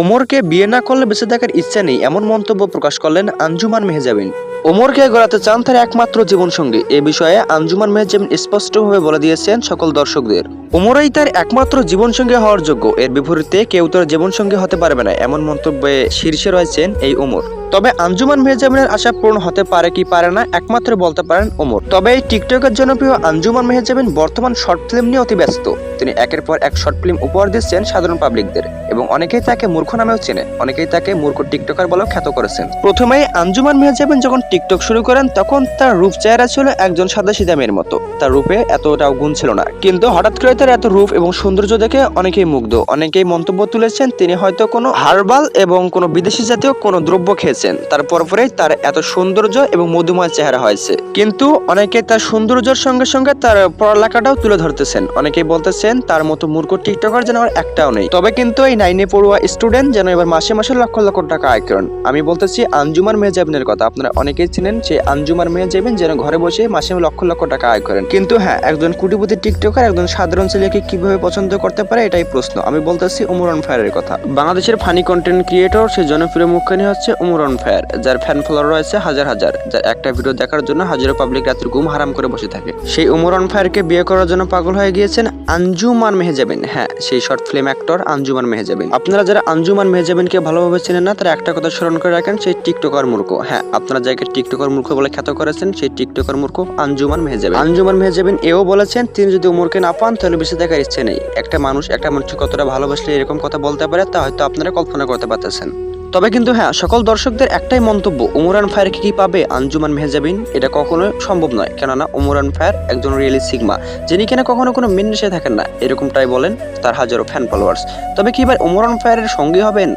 ওমরকে বিয়ে না করলে বেঁচে থাকার ইচ্ছা নেই, এমন মন্তব্য প্রকাশ করলেন আঞ্জুমান মেহজাবিন। ওমরকে গড়াতে চান তার একমাত্র জীবনসঙ্গী। এ বিষয়ে আঞ্জুমান মেহজাবিন স্পষ্টভাবে বলে দিয়েছেন সকল দর্শকদের। ওমরই তার একমাত্র জীবনসঙ্গী হওয়ার যোগ্য। এর বিপরীতে কেউ তার জীবনসঙ্গী হতে পারবে না, এমন মন্তব্যে শীর্ষে রয়েছেন এই ওমর তবে আঞ্জুমান মেহজাবিনের আশা পূরণ হতে পারে কি পারে না, একমাত্র বলতে পারেন ওমর তবে এই টিকটকের জনপ্রিয় আঞ্জুমান মেহজাবিন বর্তমান শর্ট ফিল্ম নিয়ে অতি ব্যস্ত। তিনি একের পর এক শর্ট ফিল্ম উপহার দিচ্ছেন সাধারণ পাবলিকদের এবং অনেকেই তাকে মূর্খ নামেও চেনে, অনেকেই তাকে মূর্খ টিকটকার বলেও খ্যাত করেছেন। প্রথমেই আঞ্জুমান মেহজাবিন যখন টিকটক শুরু করেন, তখন তার রূপ চেহারা ছিল একজন সাদা মেয়ের মতো। তার রূপে এতটাও গুণ ছিল না। কিন্তু হঠাৎ করে তার এত রূপ এবং সৌন্দর্য দেখে অনেকেই মুগ্ধ। অনেকেই মন্তব্য তুলেছেন, তিনি হয়তো কোনো হার্বাল এবং কোনো বিদেশি জাতীয় কোনো দ্রব্য খেয়েছেন। তার পরপরেই তার এত সৌন্দর্য এবং মধুময় চেহারা হয়েছে। কিন্তু অনেকে তার সৌন্দর্যের সঙ্গে সঙ্গে তার পড়ালেখাটাও তুলে ধরতেছেন। অনেকেই বলতেছেন, তার মতো মূর্খ টিকটকার যেন আর একটাও নেই। তবে কিন্তু এই নাইনে পড়ুয়া স্টুডেন্ট যেন এবার মাসে মাসে লক্ষ লক্ষ টাকা আয় করেন। আমি বলতেছি আঞ্জুমার মেহজাবিনের কথা। আপনারা অনেকেই চিনেন যে আঞ্জুমার মেহজাবিন যেন ঘরে বসে মাসে লক্ষ লক্ষ টাকা আয় করেন। কিন্তু হ্যাঁ একজন কোটিপতি টিকটকার, একজন সাধারণ ছেলেকে কীভাবে পছন্দ করতে পারে এটাই প্রশ্ন। আমি বলতেছি উমরন ফায়ারের কথা। বাংলাদেশের ফানি কন্টেন্ট ক্রিয়েটর সে জনপ্রিয় মুখখানি হচ্ছে উমরন ফায়ার, যার ফ্যান ফলোয়ার রয়েছে হাজার হাজার, যার একটা ভিডিও দেখার জন্য হাজারো পাবলিক রাতের ঘুম হারাম করে বসে থাকে। সেই উমরন ফায়ারকে বিয়ে করার জন্য পাগল হয়ে গিয়েছেন আঞ্জুমান মেহেজাবিন। হ্যাঁ সেই short film actor Anjuman Mehjabin. আপনারা যারা আঞ্জুমান মেহজাবিনকে ভালোভাবে চেনেন না, তারা একটা কথা স্মরণ করে রাখেন, সেই টিকটকার মূর্খ। হ্যাঁ আপনারা যাকে টিকটকার মূর্খ বলে খ্যাত করেছেন, সেই টিকটকার মূর্খ আঞ্জুমান মেহজাবিন। আঞ্জুমান মেহেজাবিন এও বলেছেন, তিনি যদি উমরকে না পান, তাহলে বেঁচে দেখার ইচ্ছে নেই। একটা মানুষ একটা মানুষকে কতটা ভালোবাসলে এরকম কথা বলতে পারে, তা হয়তো আপনারা কল্পনা করতে পারতেছেন। তবে কিন্তু হ্যাঁ সকল দর্শকদের একটাই মন্তব্য, উমরান ফায়ার কি পাবে আঞ্জুমান মেহজাবিন এটা কখনো সম্ভব নয়। কেননা উমরান ফায়ার একজন রিয়েলি সিগমা, যিনি কিনা কখনো কোনো মিন্নেসে থাকেন না, এরকমটাই বলেন তার হাজারো ফ্যান ফলোয়ার্স তবে কি এবার উমরান ফায়ারের সঙ্গী হবেন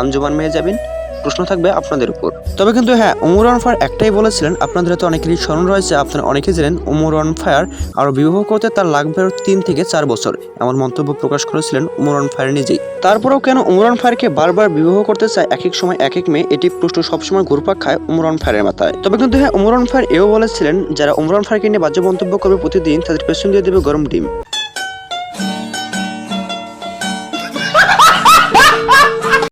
আঞ্জুমান মেহজাবিন প্রশ্ন থাকবে আপনাদের উপর। তবে কিন্তু হ্যাঁ উমরান ফায়ার একটাই বলেছিলেন, আপনাদের তো অনেকেরই স্মরণ রয়েছে, আপনারা অনেকেই জানেন উমরান ফায়ার আরও বিবাহ করতে তার লাগবে তিন থেকে চার বছর, এমন মন্তব্য প্রকাশ করেছিলেন উমরান ফায়ার নিজেই। তারপরেও কেন উমরান ফায়ারকে বারবার বিবাহ করতে চায় এক এক সময় এক এক মেয়ে, এটি প্রশ্ন সবসময় ঘুরপাক খায় উমরান ফায়ারের মাথায়। তবে কিন্তু হ্যাঁ উমরান ফায়ার এও বলেছিলেন, যারা উমরান ফায়ারকে নিয়ে বাজে মন্তব্য করবে প্রতিদিন, তাদের পেছন দিয়ে দেবে গরম ডিম।